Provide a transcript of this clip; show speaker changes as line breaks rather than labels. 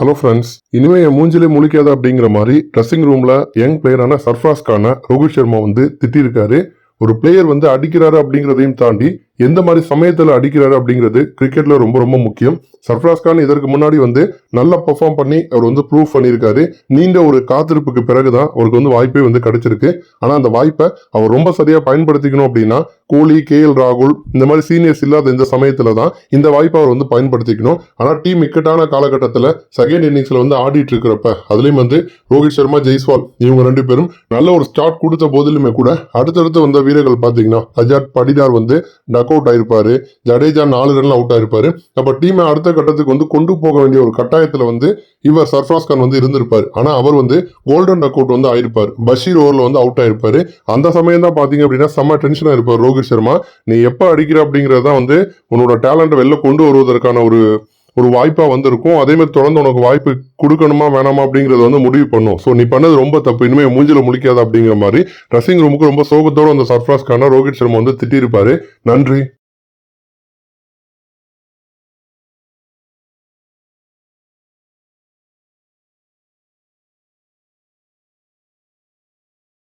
Hello friends இனிமே என் மூஞ்சிலே முழிக்காத அப்படிங்கிற மாதிரி ட்ரெஸ்ஸிங் ரூம்ல யங் பிளேயரான சர்ஃபாஸ் கான ரோஹித் சர்மா வந்து திட்டிருக்காரு. ஒரு பிளேயர் வந்து அடிக்கிறாரு அப்படிங்கிறதையும் தாண்டி எந்த மாதிரி சமயத்தில் அடிக்கிறாரு அப்படிங்கிறது கிரிக்கெட்ல ரொம்ப ரொம்ப முக்கியம். சர்ஃப்ராஸ் கான் இதற்கு முன்னாடி வந்து நல்லா பெர்ஃபார்ம் பண்ணி அவர் வந்து ப்ரூவ் பண்ணியிருக்காரு. நீண்ட ஒரு காத்திருப்புக்கு பிறகுதான் அவருக்கு வந்து வாய்ப்பே வந்து கிடைச்சிருக்கு. ஆனா அந்த வாய்ப்பை அவர் ரொம்ப சரியா பயன்படுத்திக்கணும் அப்படின்னா கோலி கே. எல். ராகுல் இந்த மாதிரி சீனியர்ஸ் இல்லாத இந்த சமயத்துல தான் இந்த வாய்ப்பை அவர் வந்து பயன்படுத்திக்கணும். ஆனா டீம் இக்கட்டான காலகட்டத்தில் செகண்ட் இன்னிங்ஸ்ல வந்து ஆடிட்டு இருக்கிறப்ப அதுலயும் வந்து ரோஹித் சர்மா ஜெய்ஸ்வால் இவங்க ரெண்டு பேரும் நல்ல ஒரு ஸ்டார்ட் கொடுத்த போதிலுமே கூட அடுத்தடுத்து வந்த வீரர்கள் பார்த்தீங்கன்னா அஜாட் படிடார் வந்து டக் அவுட் ஆயிருப்பாரு. ஜடேஜா நாலு ரன்ல அவுட் ஆயிருப்பாரு. அப்போ டீமை அடுத்த கட்டத்துக்கு வந்து கொண்டு போக வேண்டிய ஒரு கட்டாயத்துல வந்து இவர் சர்ஃப்ராஸ் கான் வந்து இருந்திருப்பாரு. ஆனா அவர் வந்து கோல்டன் டக் அவுட் வந்து ஆயிருப்பார். பஷீர் ஓவரில் வந்து அவுட் ஆயிருப்பாரு. அந்த சமயம் தான் பாத்தீங்க அப்படின்னா செம்ம டென்ஷனாக இருப்பார் ரோஹித் சர்மா நீ எப்போ அடிக்கிற அப்படிங்கிறது தான் வந்து உன்னோட டேலண்ட்டை வெளில கொண்டு வருவதற்கான ஒரு ஒரு வாய்ப்பா வந்திருக்கும். அதே மாதிரி தொடர்ந்து உனக்கு வாய்ப்பு கொடுக்கணுமா வேணாமா அப்படிங்கறது வந்து முடிவு பண்ணும். ஸோ நீ பண்ணது ரொம்ப தப்பு. இனிமே மூஞ்சில முழிக்காது அப்படிங்கிற மாதிரி ட்ரெஸ்ஸிங் ரூமுக்கு ரொம்ப சோகத்தோட அந்த சர்ஃப்ராஸ் கான ரோஹித் சர்மா வந்து திட்டிருப்பாரு நன்றி.